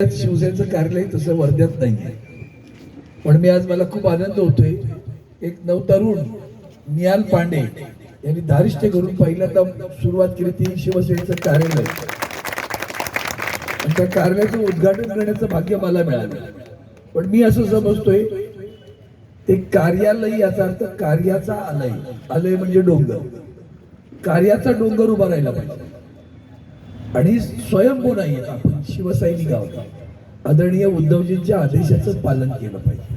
शिवसेनेचं कार्यालय तसं वर्ध्यात नाही आहे पण मी आज मला खूप आनंद होतोय. एक नवतरुण नियाल पांडे यांनी धारिष्ट्य करून पहिल्यांदा सुरुवात केली ती शिवसेनेचं कार्यालय. आणि त्या कार्यालयाचं उद्घाटन करण्याचं भाग्य मला मिळालं. पण मी असं समजतोय ते कार्यालय याचा अर्थ कार्याचा आलय. आलय म्हणजे डोंगर. कार्याचा डोंगर उभा राहिला पाहिजे. आणि स्वयंभू नाही आहेत आपण शिवसैनिक आहोत. आदरणीय उद्धवजींच्या आदेशाचं पालन केलं पाहिजे.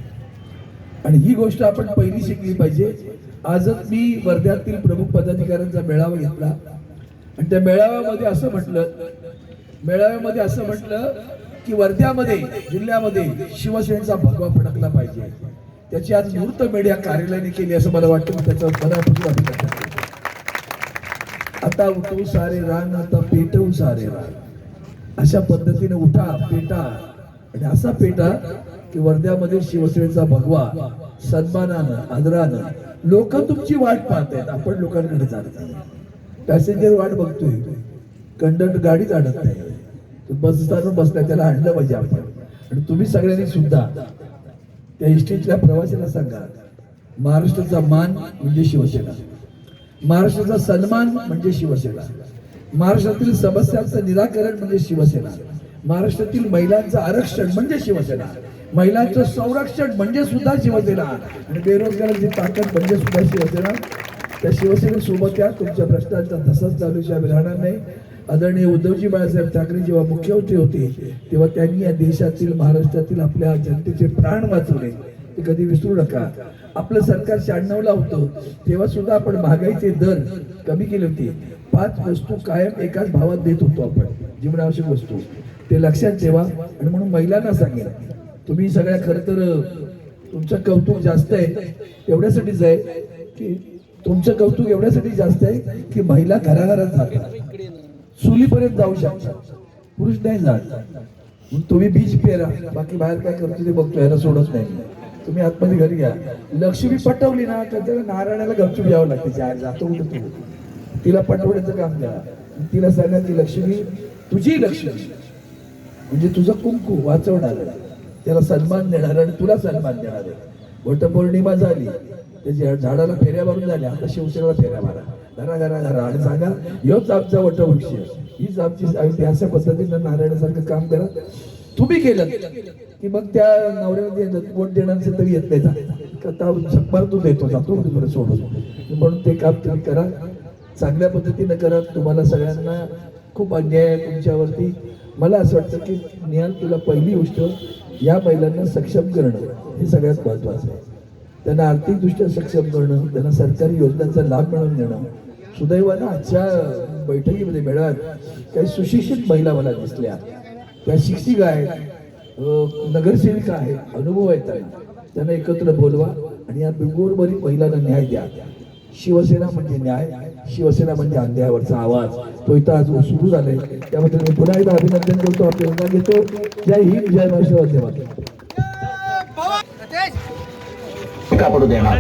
आणि ही गोष्ट आपण पहिली शिकली पाहिजे. आजच मी वर्ध्यातील प्रमुख पदाधिकाऱ्यांचा मेळावा घेतला. आणि त्या मेळाव्यामध्ये असं म्हटलं मेळाव्यामध्ये असं म्हटलं की वर्ध्यामध्ये जिल्ह्यामध्ये शिवसेनेचा भगवा फडकला पाहिजे. त्याची आज मूर्त मीडिया कार्यालयाने केली असं मला वाटतं. त्याचं मनापासून अभिनंदन आता उठू सारे रान आता पेटवू सारे रान. अशा पद्धतीने उठा पेटा. आणि असा पेटा की वर्ध्यामध्ये शिवसेनेचा भगवा सन्मानानं आदरानं लोक तुमची वाट पाहत आहेत. आपण लोकांकडे जात पॅसेंजर वाट बघतोय. कंडक्टर गाडीच अडत नाही. बस स्थानक बसलाय त्याला आणलं पाहिजे आपण. आणि तुम्ही सगळ्यांनी सुद्धा त्या इस्टेटच्या प्रवाशाला सांगा महाराष्ट्राचा मान म्हणजे शिवसेना. महाराष्ट्राचा सन्मान म्हणजे शिवसेना. महाराष्ट्रातील समस्यांचं निराकरण म्हणजे शिवसेना. महाराष्ट्रातील महिलांचं आरक्षण म्हणजे शिवसेना. महिलांचं संरक्षण म्हणजे सुद्धा शिवसेना. आणि बेरोजगारांची ताकद म्हणजे सुद्धा शिवसेना. त्या शिवसेनेसोबत या तुमच्या प्रश्नांचा तसाच चालू राहणार नाही. आदरणीय उद्धवजी बाळासाहेब ठाकरे जेव्हा मुख्यमंत्री होते तेव्हा त्यांनी या देशातील महाराष्ट्रातील आपल्या जनतेचे प्राण वाचवले. ते कधी विसरू नका. आपलं सरकार शहाण्णवला होतं तेव्हा सुद्धा आपण महागाईचे दर कमी केले होते. पाच वस्तू कायम एकाच भावात देत होतो आपण जीवनावश्यक वस्तू. ते लक्षात ठेवा. आणि म्हणून महिलांना सांगेल तुम्ही सगळ्या खरं तर तुमचं कौतुक जास्त आहे. एवढ्यासाठीच आहे की तुमचं कौतुक एवढ्यासाठी जास्त आहे की महिला घराघरात जातात. चुलीपर्यंत जाऊ शकतात. पुरुष नाही जात. तुम्ही बीज पेरा. बाकी बाहेर काय करतो ते बघतो याला सोडत नाही. तुम्ही आतमध्ये घरी घ्या. लक्ष्मी पटवली ना तर त्याला नारायणाला गपचूप यावं लागते. चार जातो उठतो. तिला पटवण्याचं काम द्या. तिला सांगा ती लक्ष्मी तुझी लक्ष्मी. म्हणजे तुझं कुंकू वाचवणार त्याला सन्मान देणार आणि तुला सन्मान देणार वटपौर्णिमा झाली. त्याच्या झाडाला फेऱ्या मारून झाल्या. आता शिवसेनेला फेऱ्या मारा. घरा घरा घरा आणि सांगा ह्योच आमचा वटवृक्ष. हीच आमची सावित्री. अशा पद्धतीनं नारायणासारखं काम करा. तुम्ही केलं. की मग त्या नवऱ्यामध्ये वोट देणार असेल तरी येत नाही जा. आता शंभर तो देतो जातो बरं सोडून. म्हणून ते काम तुम्ही करा. चांगल्या पद्धतीनं करा. तुम्हाला सगळ्यांना खूप अन्याय आहे तुमच्यावरती. मला असं वाटतं की निहाल तुला पहिली गोष्ट या महिलांना सक्षम करणं हे सगळ्यात महत्वाचं आहे. त्यांना आर्थिकदृष्ट्या सक्षम करणं त्यांना सरकारी योजनांचा लाभ मिळवून देणं. सुदैवानं आजच्या बैठकीमध्ये मेळाव्यात काही सुशिक्षित महिला मला दिसल्या. त्या शिक्षिका आहेत. नगरसेविका आहेत अनुभव आहेत त्यांना एकत्र बोलवा आणि या गोरबरी महिलांना न्याय द्या. शिवसेना म्हणजे न्याय शिवसेना म्हणजे अन्यायावरचा आवाज. तो इथं आज सुरू झालाय. त्याबद्दल मी पुन्हा एकदा अभिनंदन करतो आपल्याला घेतो. जय हिंद जय महाराष्ट्र धन्यवाद कापडू देणार